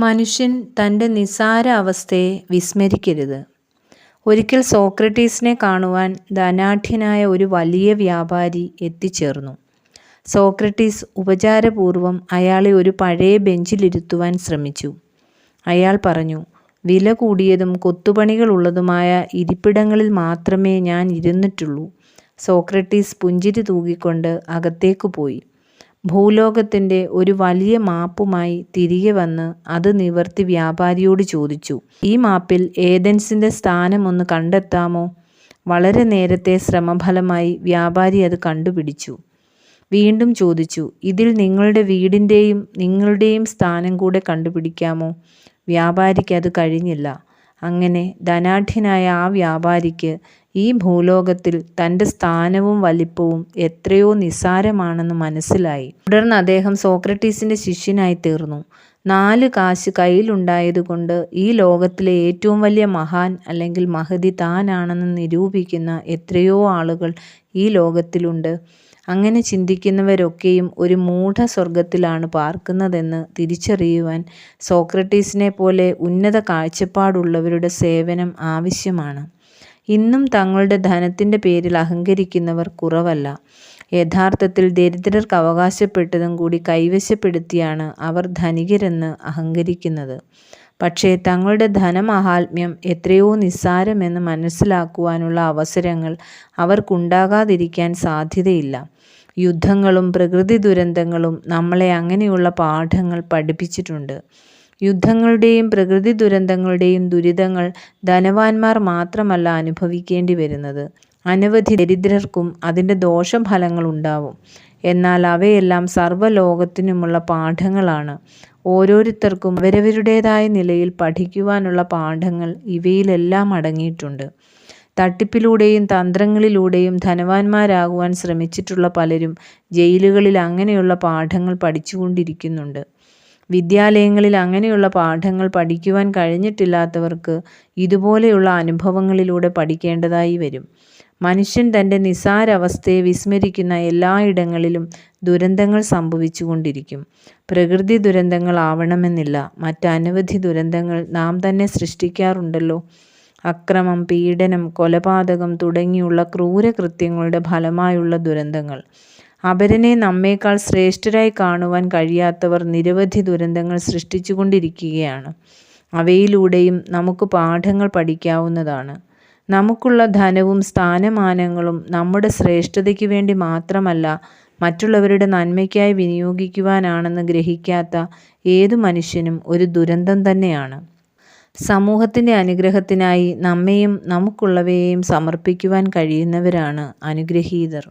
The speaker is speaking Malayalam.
മനുഷ്യൻ തന്റെ നിസാര അവസ്ഥയെ വിസ്മരിക്കരുത്. ഒരിക്കൽ സോക്രട്ടീസിനെ കാണുവാൻ ധനാഠ്യനായ ഒരു വലിയ വ്യാപാരി എത്തിച്ചേർന്നു. സോക്രട്ടീസ് ഉപചാരപൂർവം അയാളെ ഒരു പഴയ ബെഞ്ചിലിരുത്തുവാൻ ശ്രമിച്ചു. അയാൾ പറഞ്ഞു വില കൂടിയതും കൊത്തുപണികളുള്ളതുമായ ഇരിപ്പിടങ്ങളിൽ മാത്രമേ ഞാൻ ഇരുന്നിട്ടുള്ളൂ. സോക്രട്ടീസ് പുഞ്ചിരി തൂകിക്കൊണ്ട് അകത്തേക്ക് പോയി. ഭൂലോകത്തിന്റെ ഒരു വലിയ മാപ്പുമായി തിരികെ വന്ന് അത് നിവർത്തി വ്യാപാരിയോട് ചോദിച്ചു ഈ മാപ്പിൽ ഏതൻസിന്റെ സ്ഥാനമൊന്ന് കണ്ടെത്താമോ? വളരെ നേരത്തെ ശ്രമഫലമായി വ്യാപാരി അത് കണ്ടുപിടിച്ചു. വീണ്ടും ചോദിച്ചു ഇതിൽ നിങ്ങളുടെ വീടിന്റെയും നിങ്ങളുടെയും സ്ഥാനം കൂടെ കണ്ടുപിടിക്കാമോ? വ്യാപാരിക്ക് അത് കഴിഞ്ഞില്ല. അങ്ങനെ ധനാഢ്യനായ ആ വ്യാപാരിക്ക് ഈ ഭൂലോകത്തിൽ തന്റെ സ്ഥാനവും വലിപ്പവും എത്രയോ നിസ്സാരമാണെന്ന് മനസ്സിലായി. തുടർന്ന് അദ്ദേഹം സോക്രട്ടീസിന്റെ ശിഷ്യനായി തീർന്നു. നാല് കാശ് കയ്യിലുണ്ടായതുകൊണ്ട് ഈ ലോകത്തിലെ ഏറ്റവും വലിയ മഹാൻ അല്ലെങ്കിൽ മഹതി താനാണെന്ന് നിരൂപിക്കുന്ന എത്രയോ ആളുകൾ ഈ ലോകത്തിലുണ്ട്. അങ്ങനെ ചിന്തിക്കുന്നവരൊക്കെയും ഒരു മൂഢ സ്വർഗത്തിലാണ് പാർക്കുന്നതെന്ന് തിരിച്ചറിയുവാൻ സോക്രട്ടീസിനെ പോലെ ഉന്നത കാഴ്ചപ്പാടുള്ളവരുടെ സേവനം ആവശ്യമാണ്. ഇന്നും തങ്ങളുടെ ധനത്തിന്റെ പേരിൽ അഹങ്കരിക്കുന്നവർ കുറവല്ല. യഥാർത്ഥത്തിൽ ദരിദ്രർക്ക് അവകാശപ്പെട്ടതും കൂടി കൈവശപ്പെടുത്തിയാണ് അവർ ധനികരെന്ന് അഹങ്കരിക്കുന്നത്. പക്ഷേ തങ്ങളുടെ ധനമഹാത്മ്യം എത്രയോ നിസ്സാരമെന്ന് മനസ്സിലാക്കുവാനുള്ള അവസരങ്ങൾ അവർക്കുണ്ടാകാതിരിക്കാൻ സാധ്യതയില്ല. യുദ്ധങ്ങളും പ്രകൃതി ദുരന്തങ്ങളും നമ്മളെ അങ്ങനെയുള്ള പാഠങ്ങൾ പഠിപ്പിച്ചിട്ടുണ്ട്. യുദ്ധങ്ങളുടെയും പ്രകൃതി ദുരന്തങ്ങളുടെയും ദുരിതങ്ങൾ ധനവാന്മാർ മാത്രമല്ല അനുഭവിക്കേണ്ടി വരുന്നത്. അനവധി ദരിദ്രർക്കും അതിന്റെ ദോഷഫലങ്ങൾ ഉണ്ടാവും. എന്നാൽ അവയെല്ലാം സർവലോകത്തിനുമുള്ള പാഠങ്ങളാണ്. ഓരോരുത്തർക്കും അവരവരുടേതായ നിലയിൽ പഠിക്കുവാനുള്ള പാഠങ്ങൾ ഇവയിലെല്ലാം അടങ്ങിയിട്ടുണ്ട്. തട്ടിപ്പിലൂടെയും തന്ത്രങ്ങളിലൂടെയും ധനവാന്മാരാകുവാൻ ശ്രമിച്ചിട്ടുള്ള പലരും ജയിലുകളിൽ അങ്ങനെയുള്ള പാഠങ്ങൾ പഠിച്ചുകൊണ്ടിരിക്കുന്നുണ്ട്. വിദ്യാലയങ്ങളിൽ അങ്ങനെയുള്ള പാഠങ്ങൾ പഠിക്കുവാൻ കഴിഞ്ഞിട്ടില്ലാത്തവർക്ക് ഇതുപോലെയുള്ള അനുഭവങ്ങളിലൂടെ പഠിക്കേണ്ടതായി വരും. മനുഷ്യൻ തന്റെ നിസാരവസ്ഥയെ വിസ്മരിക്കുന്ന എല്ലായിടങ്ങളിലും ദുരന്തങ്ങൾ സംഭവിച്ചുകൊണ്ടിരിക്കും. പ്രകൃതി ദുരന്തങ്ങളാവണമെന്നില്ല മറ്റനവധി ദുരന്തങ്ങൾ നാം തന്നെ സൃഷ്ടിക്കാറുണ്ടല്ലോ. അക്രമം പീഡനം കൊലപാതകം തുടങ്ങിയുള്ള ക്രൂരകൃത്യങ്ങളുടെ ഫലമായുള്ള ദുരന്തങ്ങൾ. അപരനെ നമ്മേക്കാൾ ശ്രേഷ്ഠരായി കാണുവാൻ കഴിയാത്തവർ നിരവധി ദുരന്തങ്ങൾ സൃഷ്ടിച്ചുകൊണ്ടിരിക്കുകയാണ്. അവയിലൂടെയും നമുക്ക് പാഠങ്ങൾ പഠിക്കാവുന്നതാണ്. നമുക്കുള്ള ധനവും സ്ഥാനമാനങ്ങളും നമ്മുടെ ശ്രേഷ്ഠതയ്ക്ക് വേണ്ടി മാത്രമല്ല മറ്റുള്ളവരുടെ നന്മയ്ക്കായി വിനിയോഗിക്കുവാനാണെന്ന് ഗ്രഹിക്കാത്ത ഏതു മനുഷ്യനും ഒരു ദുരന്തം തന്നെയാണ്. സമൂഹത്തിന്റെ അനുഗ്രഹത്തിനായി നമ്മെയും നമുക്കുള്ളവയെയും സമർപ്പിക്കുവാൻ കഴിയുന്നവരാണ് അനുഗ്രഹീതർ.